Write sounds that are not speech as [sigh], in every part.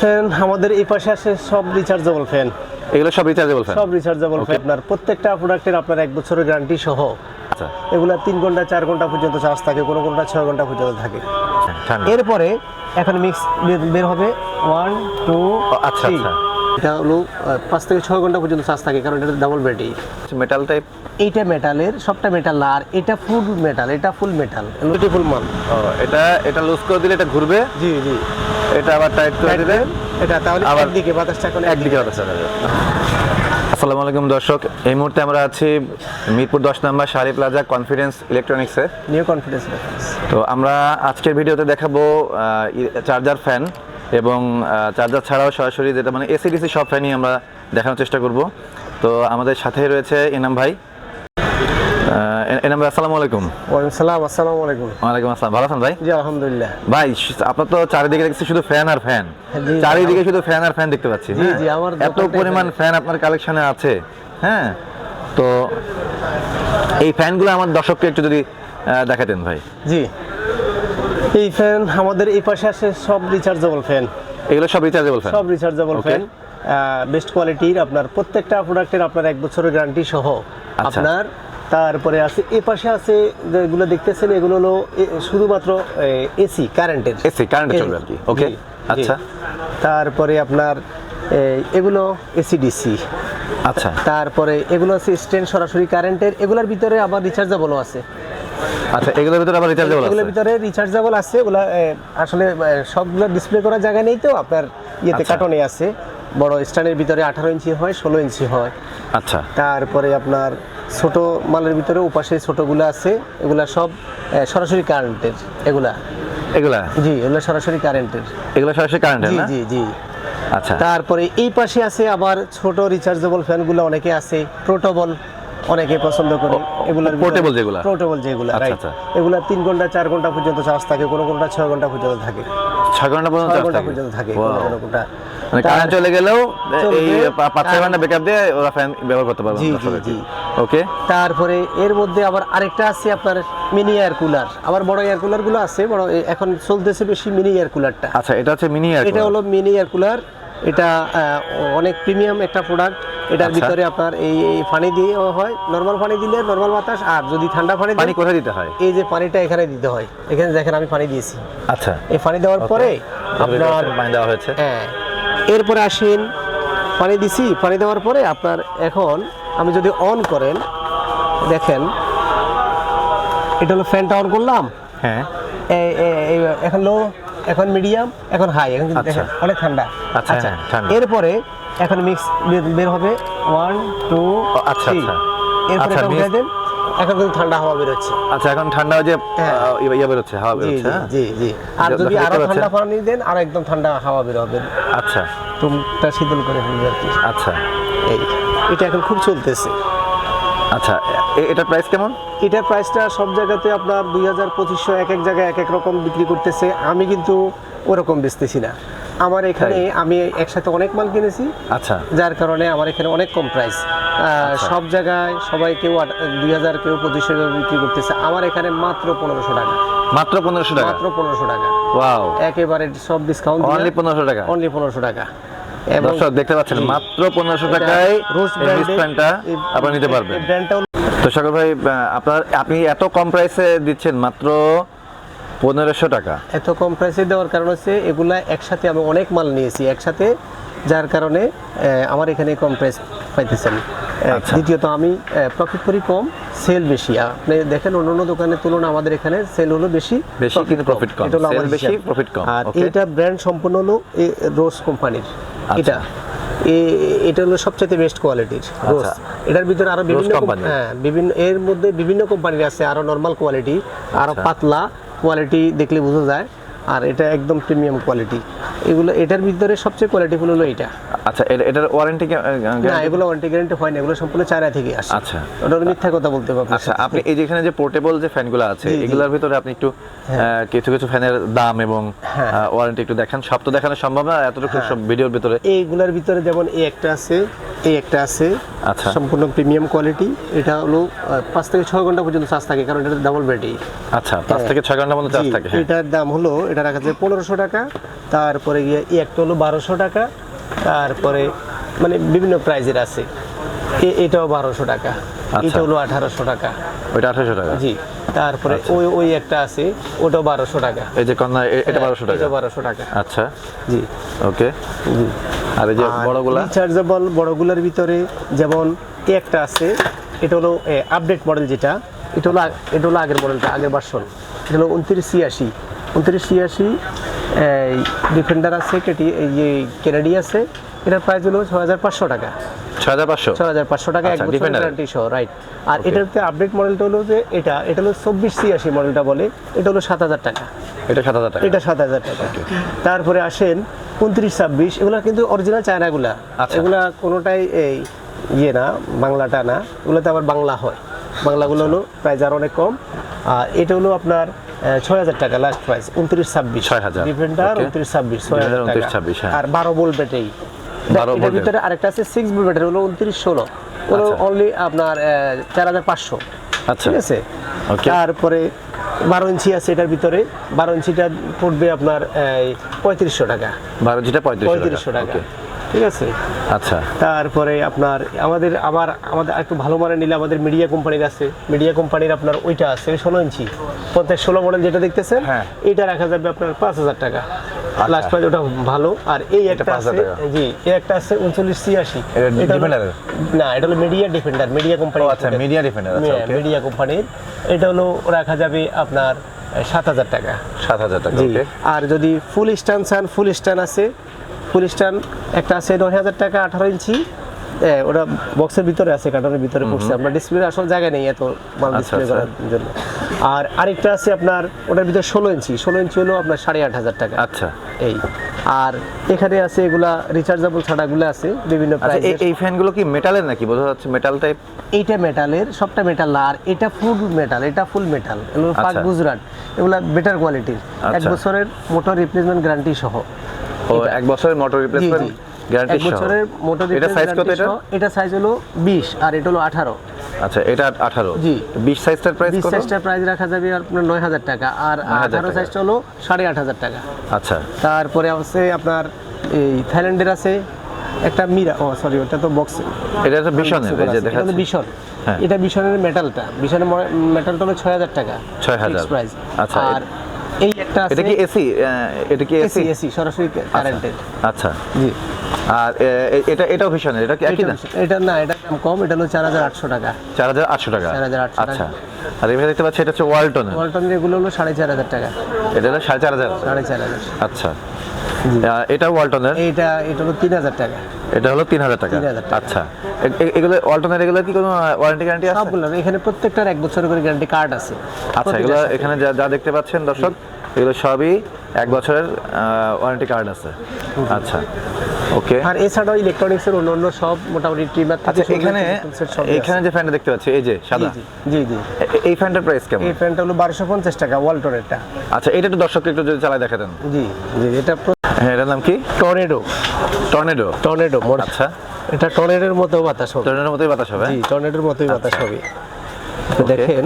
Fan আমাদের এই পাশে আসে সব রিচার্জেবল ফ্যান। এগুলো সব রিচার্জেবল ফ্যান সব রিচার্জেবল ফ্যান। আপনার প্রত্যেকটা প্রোডাক্টের আপনার এক বছরের গ্যারান্টি সহ। আচ্ছা। এগুলা তিন ঘণ্টা চার ঘণ্টা পর্যন্ত চার্জ থাকে কোনো কোনোটা ছয় ঘণ্টা পর্যন্ত থাকে। এরপরে এখন মিক্স বের হবে ওয়ান টু আচ্ছা, আচ্ছা। এটা হলো পাঁচ থেকে ছয় ঘণ্টা পর্যন্ত চার্জ থাকে কারণ এটা ডাবল ব্যাটারি মেটাল টাইপ এইটা মেটালের সবটা মেটাল না আর এটা ফুল মেটাল এটা ফুল মেটাল বিউটিফুল মাল। এটা এটা লুজ করে দিলে এটা ঘুরবে? জি জি। এটা আবার টাইট করে দিলে এটা তাহলে আবার একদিকে বাতাসটা এখন একদিকে বাতাস চলে যাবে। আসসালামু আলাইকুম দর্শক এই মুহূর্তে আমরা আছি মিরপুর দশ নম্বর শাড়ি প্লাজা কনফিডেন্স ইলেকট্রনিক্সে। নিউ কনফিডেন্স তো আমরা আজকের ভিডিওতে দেখাবো চার্জার ফ্যান এবং চার্জার ছাড়াও সরাসরি যেটা মানে এসিডিসি সব ফ্যানই আমরা দেখানোর চেষ্টা করব। তো আমাদের সাথে রয়েছে ইনাম ভাই। এনাম আসসালামু আলাইকুম। ওয়ালাইকুম সালাম আসসালামু আলাইকুম। ওয়ালাইকুম আসসালাম ভালো আছেন ভাই? জি আলহামদুলিল্লাহ। ভাই আপনার তো চারিদিকে দেখছি শুধু ফ্যান আর ফ্যান জি, জি, চারিদিকে শুধু ফ্যান আর ফ্যান দেখতে পাচ্ছি জি, হ্যাঁ? জি, আমার এত পরিমাণ ফ্যান আপনার কালেকশনে আছে হ্যাঁ? তো এই ফ্যানগুলো আমার দর্শককে একটু যদি দেখাতেন ভাই। জি। এই ফ্যান আমাদের এই পাশে আসে সব রিচার্জেবল ফ্যান এগুলো সব রিচার্জেবল ফ্যান সব রিচার্জেবল ফ্যান বেস্ট কোয়ালিটির আপনার প্রত্যেকটা প্রোডাক্টের আপনার এক বছরের গ্যারান্টি সহ আচ্ছা। আপনার তারপরে আছে এ পাশে আছে যেগুলো দেখতেছেন এগুলো হলো শুধুমাত্র এসি কারেন্টের। এসি কারেন্টে চলবে আর কি। ওকে আচ্ছা। তারপরে আপনার এগুলো এসিডিসি আচ্ছা। তারপরে এগুলো আছে স্ট্যান্ড সরাসরি কারেন্টের এগুলোর ভিতরে আবার রিচার্জেবলও আছে। আচ্ছা এগুলোর ভিতরে আবার রিচার্জেবল আছে? এগুলোর ভিতরে রিচার্জেবল আছে ওগুলা আসলে সবগুলো ডিসপ্লে করার জায়গা নেই তো আপনার ইয়েতে আচ্ছা। কার্টনে আছে। বড় স্ট্যান্ডের ভিতরে আঠারো ইঞ্চি হয় ষোলো ইঞ্চি হয়। আচ্ছা। তারপরে আপনার ছোট মালের ভিতরে উপাশে ছোটগুলো আছে এগুলা সব সরাসরি কারেন্টের এগুলা। এগুলা? জি এগুলো সরাসরি কারেন্টের এগুলো সরাসরি কারেন্টের জি না? জি জি। আচ্ছা। তারপরে এই পাশে আছে আবার ছোট রিচার্জেবল ফ্যানগুলো অনেকে আছে পোর্টেবল অনেকে পছন্দ করে। ও, এগুলোর portable পোর্টেবল যেগুলো আচ্ছা, রাইট আচ্ছা। এগুলা তিন ঘণ্টা চার ঘণ্টা পর্যন্ত চার্জ থাকে কোনো কোনোটা ছয় ঘণ্টা পর্যন্ত থাকে। ছয় ঘণ্টা পর্যন্ত ঘণ্টা থাকে? পর্যন্ত থাকে. কোনো কোনো কোনটা। মানে কারেন্ট চলে গেলেও এই পাঁচ ঘণ্টা ব্যাকআপ দিয়ে ওরা ফ্যান ব্যবহার করতে পারবে জি, জি। ওকে তারপরে এর মধ্যে আবার আরেকটা আছে আপনার মিনি এয়ার কুলার আবার বড় এয়ার কুলারগুলো আছে বড় এখন চলতেছে বেশি মিনি এয়ার কুলারটা আচ্ছা এটা হচ্ছে মিনি এটা হলো মিনি এয়ার কুলার এটা অনেক প্রিমিয়াম একটা প্রোডাক্ট এটার আচ্ছা। ভিতরে আপনার এই পানি দিয়ে হয়। নর্মাল পানি দিলে নর্মাল বাতাস আর যদি ঠান্ডা পানি পানি কোথায় দিতে হয়? এই যে পানিটা এখানে দিতে হয়। এখানে দেখেন আমি পানি দিয়েছি। আচ্ছা। এই পানি দেওয়ার পরে আপনার আপনার পানি দেওয়া হয়েছে। হ্যাঁ। এরপরে আসেন পানি দিছি। পানি দেওয়ার পরে আপনার এখন আমি যদি অন করেন দেখেন এটা হলো ফ্যানটা অন করলাম। হ্যাঁ। এখন লো এখন মিডিয়াম এখন হাই এখন আচ্ছা। দেখেন অনেক ঠান্ডা। আচ্ছা, হ্যাঁ, এরপরে এখন মিক্স বের হবে ওয়ান টু আচ্ছা, আচ্ছা। এরপরে আচ্ছা, এটা দেন এখন কিন্তু ঠান্ডা হাওয়া বেরোচ্ছে। আচ্ছা এখন ঠান্ডা যে হ্যাঁ। ইয়ে ইয়ে বেরোচ্ছে হাওয়া বেরোচ্ছে জি হ্যাঁ? জি জি। আর যদি আরও ঠান্ডা পানি দেন আর একদম ঠান্ডা হাওয়া বের হবে। আচ্ছা। রুমটা শীতল করে ফেলবে আর কি। আচ্ছা। এই। এটা এখন খুব চলতেছে। আচ্ছা এ- এটার প্রাইস কেমন? এটার প্রাইসটা সব জায়গাতে আপনার দুই হাজার পঁচিশশো এক এক জায়গায় এক এক রকম বিক্রি করতেছে। আমি কিন্তু ওরকম বেচতেছি না। আমার এখানে আমি একসাথে অনেক মাল কিনেছি। আচ্ছা। যার কারণে আমার এখানে অনেক কম প্রাইস সব জায়গায় সবাই কেউ দুই হাজার কেউ পঁচিশশো বিক্রি করতেছে। আমার এখানে মাত্র পনেরোশো টাকা। মাত্র পনেরোশো টাকা? মাত্র পনেরোশো টাকা। ওয়াও একেবারে সব ডিসকাউন্ট অনলি পনেরোশো টাকা? অনলি পনেরোশো টাকা। দর্শক দেখতে পাচ্ছেন মাত্র পনেরোশো টাকায় আপনারা নিতে পারবেন। তো সাগর ভাই আপনার আপনি এত কম প্রাইসে দিচ্ছেন মাত্র পনেরোশো টাকা। এত কম প্রাইসে দেওয়ার কারণ হচ্ছে এগুলা একসাথে আমি অনেক মাল নিয়েছি একসাথে যার কারণে আমার এখানে কম প্রাইস পাইতেছেন। আচ্ছা। দ্বিতীয়ত আমি প্রফিট করি কম সেল বেশি আপনি দেখেন অন্য অন্য দোকানের তুলনায় আমাদের এখানে সেল হলো বেশি বেশি কিন্তু profit কম। এটা হলো বেশি, profit কম। আর এটা ব্র্যান্ড সম্পূর্ণ হলো রোজ কোম্পানির আচ্ছা। এটা এটা হলো সবচেয়ে বেস্ট কোয়ালিটির রোজ। এটার ভিতরে আরও বিভিন্ন। হ্যাঁ বিভিন্ন এর মধ্যে বিভিন্ন কোম্পানির আছে আরও নর্মাল কোয়ালিটি আরও আচ্ছা। পাতলা কোয়ালিটি দেখলে বোঝা যায় আর এটা একদম প্রিমিয়াম কোয়ালিটি এগুলো এটার ভিতরে সবচেয়ে কোয়ালিটিফুল হলো এটা আচ্ছা এটার ওয়ারেন্টি না এগুলো ওয়ারেন্টি গ্যারান্টি হয় না এগুলো সম্পূর্ণ চায়না থেকে আসে। আচ্ছা। ওটা মিথ্যা কথা বলতে পারব আচ্ছা আপনি এই যেখানে যে পোর্টেবল যে ফ্যানগুলো আছে। এগুলোর ভিতরে আপনি একটু কিছু কিছু ফ্যানের দাম এবং হ্যাঁ। ওয়ারেন্টি একটু দেখান। সব তো দেখানো সম্ভব না এতটুকু সব ভিডিওর ভিতরে। এইগুলোর ভিতরে যেমন এই একটা আছে এই একটা আছে আচ্ছা। সম্পূর্ণ প্রিমিয়াম কোয়ালিটি এটা হলো পাঁচ থেকে ছয় ঘণ্টা পর্যন্ত চার্জ থাকে কারণ এটা ডাবল ব্যাটারি আচ্ছা পাঁচ থেকে ছয় ঘণ্টার মতো চার্জ থাকে হ্যাঁ। এটার দাম হলো এটা রাখা যায় পনেরোশো টাকা তারপরে গিয়ে এই একটা হলো বারোশো টাকা তারপরে মানে বিভিন্ন প্রাইজের আছে। এ- এটাও বারোশো টাকা। আচ্ছা। এটা হলো আঠারোশো টাকা। ওইটা আঠারোশো টাকা? জি। তারপরে ওই ওই একটা আছে ওটাও বারোশো টাকা। এই যে কন্যা এটা বারোশো টাকা? এটা বারোশো টাকা। আচ্ছা। জি। ওকে। জি। আর এই যে বড়গুলা? রিচার্জেবল বড়গুলোর ভিতরে যেমন একটা আছে এটা হলো আপডেট মডেল যেটা এটা হলো এটা হলো আগের মডেলটা আগের ভার্সন এটা হলো উনত্রিশ ছিয়াশি। উনত্রিশ ছিয়াশি ডিফেন্ডার আছে কেটি এই যে কেনেডি আছে এটার প্রাইস হলো ছ হাজার পাঁচশো টাকা। ছয় হাজার পাঁচশো? ছ হাজার পাঁচশো টাকা এক আচ্ছা, বছর গ্যারান্টি সহ রাইট আর এটার আপডেট মডেলটা হলো যে এটা এটা হলো চব্বিশ ছিয়াশি মডেলটা বলে এটা হলো সাত হাজার টাকা। এটা সাত হাজার টাকা। এটা সাত হাজার টাকা। তারপরে আসেন উনত্রিশ ছাব্বিশ এগুলো কিন্তু অরিজিনাল চায়নাগুলা আচ্ছা। এগুলা কোনোটাই এই ইয়ে না বাংলাটা না এগুলোতে আবার বাংলা হয়। বাংলাগুলো হলো প্রাইস আর অনেক কম। আর এটা হলো আপনার ছয় হাজার টাকা লাস্ট প্রাইস উনত্রিশ ছাব্বিশ। 6,000 ডিফেন্ডার Okay. উনত্রিশ ছাব্বিশ ছয় হাজার 29, টাকা। 26, হ্যাঁ। আর বারো বোল ব্যাটারি 12 এটার volt ভিতরে আরেকটা আছে সিক্স বোল ব্যাটারি হলো উনত্রিশ ষোলো। আচ্ছা। অনলি আপনার চার হাজার পাঁচশো। আচ্ছা। ঠিক আছে? তারপরে বারো ইঞ্চি আছে এটার ভিতরে। বারো ইঞ্চিটা পড়বে আপনার এই, পঁয়ত্রিশশো টাকা। বারো জিটা পঁয়ত্রিশশো টাকা। ঠিক আছে? আচ্ছা। তারপরে আপনার আমাদের আবার আমাদের একটু ভালো মানে নিলে আমাদের মিডিয়া কোম্পানির আছে। মিডিয়া কোম্পানির আপনার ওইটা আছে ষোলো ইঞ্চি। পঞ্চাশ ষোলো মডেল যেটা দেখতেছেন হ্যাঁ। এটা রাখা যাবে আপনার পাঁচ হাজার টাকা। লাস্ট প্রাইস ওটা ভালো। আর এই একটা আছে জি এই একটা আছে উনচল্লিশ ছিয়াশি? না এটা হলো মিডিয়া ডিফেন্ডার মিডিয়া কোম্পানি আচ্ছা, Defender, আচ্ছা, মিডিয়া কোম্পানির এটা হলো রাখা যাবে আপনার সাত হাজার টাকা। সাত হাজার টাকা আর যদি ফুল স্ট্যান্ড চান ফুল স্ট্যান্ড আছে স্ট্যান্ড একটা আছে নয় হাজার টাকা আঠারো ইঞ্চি। এ, ওটা বক্সের ভিতরে আছে কার্টনের ভিতরে পড়ছে আপনার ডিসপ্লে আসল জায়গা নেই এত মাল আচ্ছা, ডিসপ্লে আচ্ছা। করার জন্য। আর আরেকটা আছে আপনার ওটার ভিতরে ষোলো ইঞ্চি। ষোলো ইঞ্চি হলো আপনার সাড়ে আট হাজার টাকা। আচ্ছা। এই। আর এখানে আছে এগুলা রিচার্জেবল ছাড়াগুলো আছে বিভিন্ন আচ্ছা এই- এই ফ্যানগুলো কি মেটালের নাকি? বোঝা যাচ্ছে মেটাল টাইপ এইটা মেটালের সবটা মেটাল আর এটা ফুল মেটাল এটা ফুল মেটাল এগুলো পাক আচ্ছা। গুজরাট। এগুলা বেটার কোয়ালিটির এক আচ্ছা। বছরের মোটর রিপ্লেসমেন্ট গ্যারান্টি সহ। ও এক বছরের মোটর রিপ্লেসমেন্ট গ্যারান্টি এক বছরের মোটর এটা সাইজ কত এটা? এটা সাইজ হলো বিশ আর এটা হলো আঠারো। আচ্ছা এটা আঠারো। জি। বিশ সাইজটার প্রাইস কত? সাইজটার প্রাইস রাখা যাবে আপনার নয় হাজার টাকা আর 9,000 আঠারো টাকা। সাইজটা হলো সাড়ে আট হাজার টাকা। আচ্ছা। তারপরে আছে আপনার এই থাইল্যান্ডের আছে একটা মিরা ও সরি ওটা তো বক্স এটা তো ভীষণের এই যে দেখাচ্ছি। ভীষণ হ্যাঁ। এটা ভীষণের মেটালটা ভীষণের মেটালটা হলো ছয় হাজার টাকা 6,000 প্রাইস আচ্ছা, আর এই একটা এটা কি এসি? এটা কি এসি এসি? সরাসরি কারেন্টের আচ্ছা। জি। আর এটা এটাও ভীষণের এটা কি একই না? এটা না এটা দাম কম এটা হলো চার হাজার আটশো টাকা। চার হাজার আটশো টাকা? 4,800 আচ্ছা। আর এখানে দেখতে পাচ্ছি এটা হচ্ছে ওয়ালটন ওয়ালটনের এগুলো হলো সাড়ে চার হাজার টাকা। এটা হলো সাড়ে চার হাজার? সাড়ে চার হাজার। আচ্ছা। আহ, এটা ওয়ালটনের? এইটা এটা হলো তিন হাজার টাকা। এটা হলো তিন হাজার টাকা? 3,000 টাকা। আচ্ছা। এগুলো ওয়ালটনের এগুলো কি কোনো ওয়ারেন্টি গ্যারান্টি আছে? সবগুলো এখানে প্রত্যেকটার এক বছরের করে গ্যারান্টি কার্ড আছে। আচ্ছা এগুলো এখানে যা যা দেখতে পাচ্ছেন দর্শক এগুলো সবই এক বছরের ওয়ারেন্টি কার্ড আছে। আচ্ছা ওকে। আর এছাড়াও ইলেকট্রনিক্সের অন্য অন্য সব মোটামুটি ট্রিমার আচ্ছা এখানে এখানে যে ফ্যানটা দেখতে পাচ্ছি এই যে সাদা। জি জি এই ফ্যানটার প্রাইস কেমন? এই ফ্যানটা হলো বারোশো পঞ্চাশ টাকা ওয়ালটনেরটা। আচ্ছা এটা একটু দর্শককে একটু যদি চালায় দেখাতেন। জি জি এটা হ্যাঁ এটার নাম কি? টর্নেডো। টর্নেডো? টর্নেডো আচ্ছা। এটা টর্নেডোর মতো বাতাস হবে। টর্নেডোর মতোই বাতাস হবে জি টর্নেডোর মতোই বাতাস আচ্ছা। হবে। দেখেন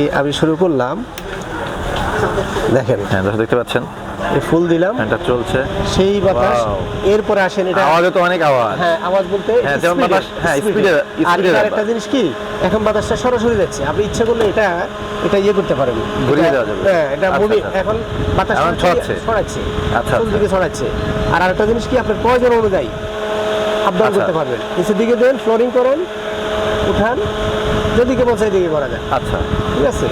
এই আমি শুরু করলাম। দেখেন। হ্যাঁ দেখতে পাচ্ছেন। ফুল দিলাম ফ্যানটা চলছে সেই বাতাস এরপরে আসেন এটা আওয়াজও তো অনেক আওয়াজ হ্যাঁ আওয়াজ বলতে হ্যাঁ, যেমন বাতাস, হ্যাঁ, এটার ব্যাপার। একটা জিনিস কি এখন বাতাসটা সরাসরি যাচ্ছে আপনি ইচ্ছা করলে এটা এটা ইয়ে করতে পারেন ঘুরিয়ে এটা- দেওয়া যাবে। হ্যাঁ এটা আচ্ছা, মুভি আচ্ছা। এখন বাতাস ছড়াচ্ছে। ছড়াচ্ছে আচ্ছা, কোন আচ্ছা। দিকে ছড়াচ্ছে আর আরেকটা জিনিস কি আপনার প্রয়োজন অনুযায়ী আপ ডাউন আচ্ছা। করতে পারবেন নিচের দিকে দেন ফ্লোরিং করেন উঠান যেদিকে বলছে এদিকে করা যায় আচ্ছা ঠিক আছে।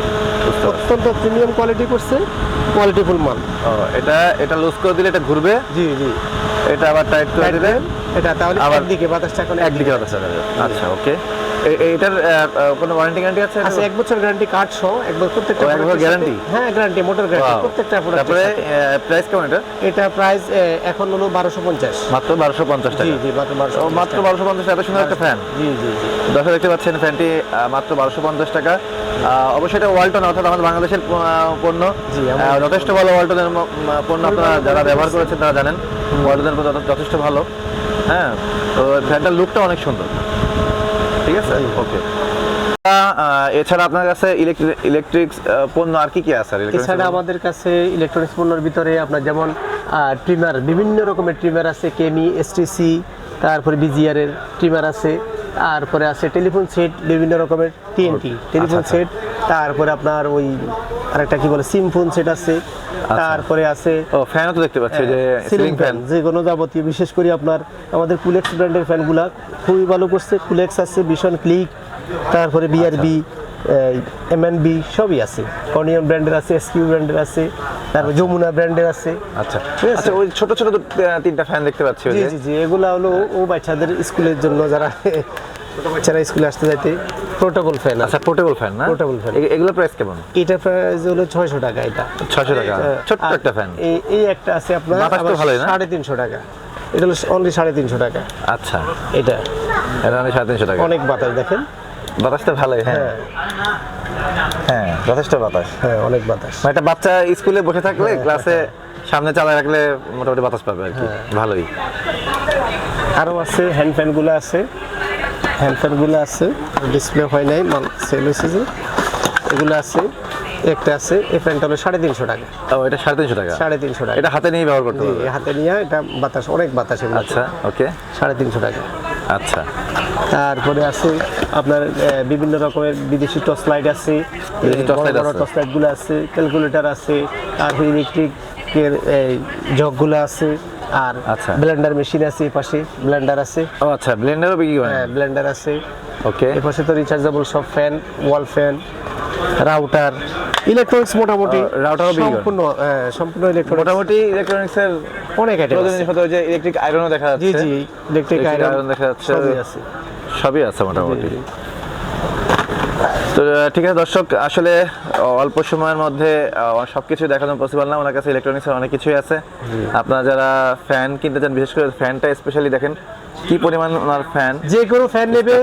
অত্যন্ত প্রিমিয়াম কোয়ালিটি করছে কোয়ালিটিফুল মাল। এটা এটা লুজ করে দিলে এটা ঘুরবে? জি জি। এটা আবার টাইট করে দিলে? এটা তাহলে আবার একদিকে বাতাসটা এখন একদিকে। আচ্ছা ওকে এটার কোনো ওয়ারেন্টি গ্যারান্টি আছে আছে এক বছর গ্যারান্টি কার্ড সহ এক বছর প্রত্যেকটা এক বছর guarantee? হ্যাঁ গ্যারান্টি মোটর গ্যারান্টি প্রত্যেকটা এর তারপরে প্রাইস কেমন এটা? এটা প্রাইস এখন হলো বারোশো পঞ্চাশ। মাত্র বারোশো পঞ্চাশ জি টাকা। জি মাত্র বারোশো ও, মাত্র বারোশো পঞ্চাশ এত সুন্দর একটা ফ্যান জি জি জি। দর্শক দেখতে পাচ্ছেন ফ্যানটি মাত্র বারোশো পঞ্চাশ টাকা। আহ, অবশ্যই এটা ওয়ালটন অর্থাৎ আমাদের বাংলাদেশের পণ্য। যথেষ্ট ভালো ওয়ালটনের পণ্য আপনারা যারা ব্যবহার করেছেন তারা জানেন ওয়ালটনের পণ্য যথেষ্ট ভালো। হ্যাঁ তো ফ্যানটার লুকটা অনেক সুন্দর। ঠিক আছে? ওকে এছাড়া আপনার কাছে ইলেকট্রিক ইলেকট্রিক পণ্য আর কি কি আছে? এছাড়া? আমাদের কাছে ইলেকট্রনিক্স পণ্যের ভিতরে আপনার যেমন ট্রিমার বিভিন্ন রকমের ট্রিমার আছে কেমি এসটিসি তারপরে বিজিআর এর ট্রিমার আছে। তারপরে আছে টেলিফোন সেট বিভিন্ন রকমের টিএনটি টেলিফোন আচ্ছা। সেট তারপরে আপনার ওই আরেকটা কি বলে সিম ফোন সেট আছে তারপরে আছে ও ফ্যানও তো দেখতে পাচ্ছি যে সিলিং ফ্যান যে কোনো যাবতীয় বিশেষ করে আপনার আমাদের কুলেক্স ব্র্যান্ডের ফ্যানগুলা খুবই ভালো করছে। কুলেক্স আছে ভীষণ ক্লিক তারপরে বিআরবি এমএনবি সবই আছে। কর্নিয়ন ব্র্যান্ডের আছে এসকিউ ব্র্যান্ডের আছে তারপর যমুনা ব্র্যান্ডের আছে। আচ্ছা। আচ্ছা ওই ছোট ছোট তিনটা ফ্যান দেখতে পাচ্ছি জি যে। জি জি এগুলা হলো ও বাচ্চাদের স্কুলের জন্য যারা [laughs] ছোট বাচ্চারা স্কুলে আসতে যাইতে পোর্টেবল ফ্যান আচ্ছা পোর্টেবল ফ্যান না? Portable fan। এ- এগুলোর প্রাইস কেমন? এটা প্রাইস হলো ছয়শো টাকা এটা। ছয়শো টাকা। ছোট্ট একটা ফ্যান এই- এই একটা আছে আপনার বাতাস তো ভালোই না? সাড়ে তিনশো টাকা। এটা হলো অনলি সাড়ে তিনশো টাকা। আচ্ছা। এটা। এটা সাড়ে তিনশো টাকা। অনেক বাতাস দেখেন। বাতাসটা ভালোই হ্যাঁ। হ্যাঁ। যথেষ্ট বাতাস। হ্যাঁ অনেক বাতাস। মানে একটা বাচ্চা স্কুলে বসে থাকলে ক্লাসে সামনে চালায় রাখলে মোটামুটি বাতাস পাবে আর কি ভালোই। আরও আছে হ্যান্ড ফ্যানগুলো আছে। হ্যান্ড ফ্যানগুলো আছে ডিসপ্লে হয় নাই মাল সেল হয়েছে যে। এগুলো আছে একটা আছে এই ফ্যানটা হলো সাড়ে তিনশো টাকা। ও এটা সাড়ে তিনশো টাকা? সাড়ে তিনশো টাকা। এটা হাতে নিয়ে ব্যবহার করতে হবে হাতে নিয়ে এটা বাতাস অনেক বাতাস আচ্ছা ওকে সাড়ে তিনশো টাকা। আচ্ছা। তারপরে আছে আপনার বিভিন্ন রকমের বিদেশি টর্চ লাইট আছে এই। টর্চ লাইটগুলো আছে ক্যালকুলেটর আছে আর ইলেকট্রিকের জগগুলো আছে আর আচ্ছা। ব্লেন্ডার মেশিন আছে এই পাশে ব্লেন্ডার আছে। ও আচ্ছা ব্লেন্ডারও বিক্রি করেন? হ্যাঁ ব্লেন্ডার আছে। ওকে। এর পাশে তো রিচার্জেবল সব fan wall fan router electronics মোটামুটি আহ, router ও বিক্রি করেন? সম্পূর্ণ হ্যাঁ, সম্পূর্ণ ইলেকট্রনিক্স মোটামুটি ইলেকট্রনিক্সের অনেক আইটেম ওই যে ইলেকট্রিক আয়রনও দেখা যাচ্ছে। জি জি ইলেকট্রিক আয়রন দেখা যাচ্ছে। সবই আছে। সবই আছে মোটামুটি। তো ঠিক আছে দর্শক আসলে অল্প সময়ের মধ্যে সব কিছু দেখানো পসিবল না। ওনার কাছে ইলেকট্রনিক্সের অনেক কিছুই আছে। আপনারা যারা ফ্যান কিনতে চান বিশেষ করে ফ্যানটা স্পেশালি দেখেন কি পরিমাণ ওনার ফ্যান যে কোনো ফ্যান নেবে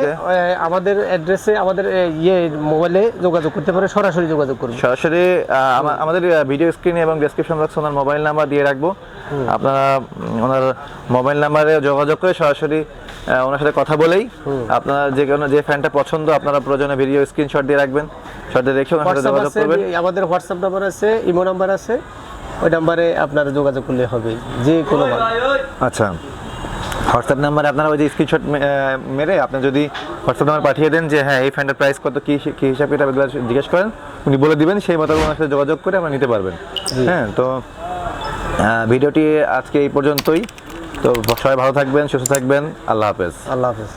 আমাদের অ্যাড্রেসে আমাদের ইয়ে মোবাইলে যোগাযোগ করতে পারে সরাসরি যোগাযোগ করবে। সরাসরি আমাদের ভিডিও স্ক্রিনে এবং ডেসক্রিপশন বক্সে ওনার মোবাইল নাম্বার দিয়ে রাখব। আপনারা ওনার মোবাইল নাম্বারে যোগাযোগ করে সরাসরি ওনার সাথে কথা বলেই আপনারা যে কোনো যে ফ্যানটা পছন্দ আপনারা প্রয়োজনে ভিডিও স্ক্রিনশট দিয়ে রাখবেন। শট দিয়ে রেখে ওনার সাথে যোগাযোগ করবেন। আমাদের হোয়াটসঅ্যাপ নাম্বার আছে ইমো নাম্বার আছে ওই নাম্বারে আপনারা যোগাযোগ করলে হবে যে কোনো আচ্ছা। হোয়াটসঅ্যাপ নাম্বারে আপনারা ওই যে স্ক্রিনশট মেরে আপনি যদি হোয়াটসঅ্যাপ নাম্বার পাঠিয়ে দেন যে হ্যাঁ এই ফ্যানটার প্রাইস কত কি কি হিসাবে এটা জিজ্ঞেস করেন উনি বলে দিবেন সেই মতো ওনার সাথে যোগাযোগ করে আপনারা নিতে পারবেন। হ্যাঁ তো ভিডিওটি আজকে এই পর্যন্তই। তো সবাই ভালো থাকবেন সুস্থ থাকবেন আল্লাহ হাফেজ। আল্লাহ হাফেজ।